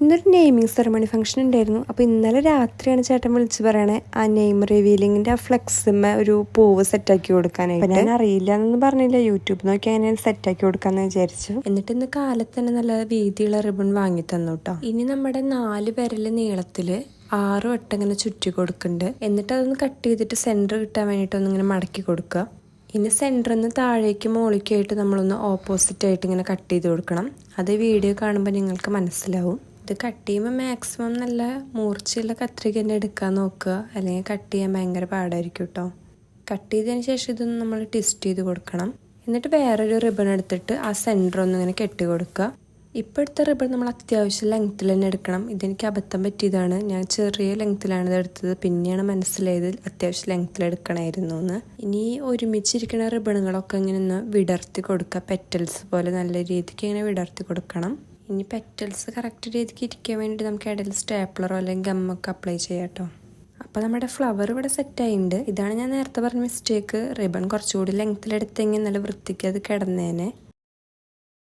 ഇന്നൊരു naming ceremony function ഉണ്ടായിരുന്നു. അപ്പോൾ ഇന്നലെ രാത്രിയാണ് ചേട്ടൻ വിളിച്ച് പറയണേ ആ നെയിം റിവീലിങ്ങിന്റെ ആ ഫ്ലെക്സിമ്മ ഒരു പൂവ് സെറ്റാക്കി കൊടുക്കാനായിട്ട്. ഞാൻ അറിയില്ല എന്നൊന്നും പറഞ്ഞില്ല. യൂട്യൂബ് നോക്കി അങ്ങനെ സെറ്റാക്കി കൊടുക്കാന്ന് വിചാരിച്ചു. എന്നിട്ട് ഇന്ന് കാലത്ത് തന്നെ നല്ല വീതിയുള്ള റിബൺ വാങ്ങി തന്നു കേട്ടോ ഇനി നമ്മുടെ നാല് വിരൽ നീളത്തിൽ ആറ് വട്ടം ഇങ്ങനെ ചുറ്റി കൊടുക്കുന്നുണ്ട്. എന്നിട്ട് അതൊന്ന് കട്ട് ചെയ്തിട്ട് സെന്റർ കിട്ടാൻ വേണ്ടിയിട്ട് ഒന്നിങ്ങനെ മടക്കി കൊടുക്കുക. ഇനി സെന്ററിൽ നിന്ന് താഴേക്ക് മുകളിലേക്കായിട്ട് നമ്മളൊന്ന് ഓപ്പോസിറ്റ് ആയിട്ട് ഇങ്ങനെ കട്ട് ചെയ്ത് കൊടുക്കണം. അത് വീഡിയോ കാണുമ്പോൾ നിങ്ങൾക്ക് മനസ്സിലാവും. ഇത് കട്ട് ചെയ്യുമ്പോൾ മാക്സിമം നല്ല മൂർച്ചയുള്ള കത്രിക തന്നെ എടുക്കാൻ നോക്കുക. അല്ലെങ്കിൽ കട്ട് ചെയ്യാൻ ഭയങ്കര പാടായിരിക്കും കേട്ടോ കട്ട് ചെയ്തതിന് ശേഷം ഇതൊന്ന് നമ്മൾ ട്വിസ്റ്റ് ചെയ്ത് കൊടുക്കണം. എന്നിട്ട് വേറൊരു റിബൺ എടുത്തിട്ട് ആ സെന്റർ ഒന്ന് ഇങ്ങനെ കെട്ടി കൊടുക്കുക. ഇപ്പോഴത്തെ റിബൺ നമ്മൾ അത്യാവശ്യം ലെങ്ത്തിൽ തന്നെ എടുക്കണം. ഇതെനിക്ക് അബദ്ധം പറ്റിയതാണ്. ഞാൻ ചെറിയ ലെങ്ത്തിലാണ് ഇത് എടുത്തത്. പിന്നെയാണ് മനസ്സിലായത് അത്യാവശ്യം ലെങ്ത്തിൽ എടുക്കണമായിരുന്നു എന്ന്. ഇനി ഒരുമിച്ചിരിക്കുന്ന റിബണുകളൊക്കെ ഇങ്ങനെ ഒന്ന് വിടർത്തി കൊടുക്കുക. പെറ്റൽസ് പോലെ നല്ല രീതിക്ക് ഇങ്ങനെ വിടർത്തി കൊടുക്കണം. ഇനി പെറ്റൽസ് കറക്റ്റ് രീതിക്ക് ഇരിക്കാൻ വേണ്ടി നമുക്ക് ഇടയിൽ സ്റ്റേപ്ലറോ അല്ലെങ്കിൽ ഗമ്മൊക്കെ അപ്ലൈ ചെയ്യാം കേട്ടോ. അപ്പോൾ നമ്മുടെ ഫ്ലവർ ഇവിടെ സെറ്റ് ആയിട്ടുണ്ട് ഇതാണ് ഞാൻ നേരത്തെ പറഞ്ഞ മിസ്റ്റേക്ക് റിബൺ കുറച്ചുകൂടി ലെങ്ത്തിലെടുത്തെങ്കിൽ നല്ല വൃത്തിക്ക് അത് കിടന്നേനെ.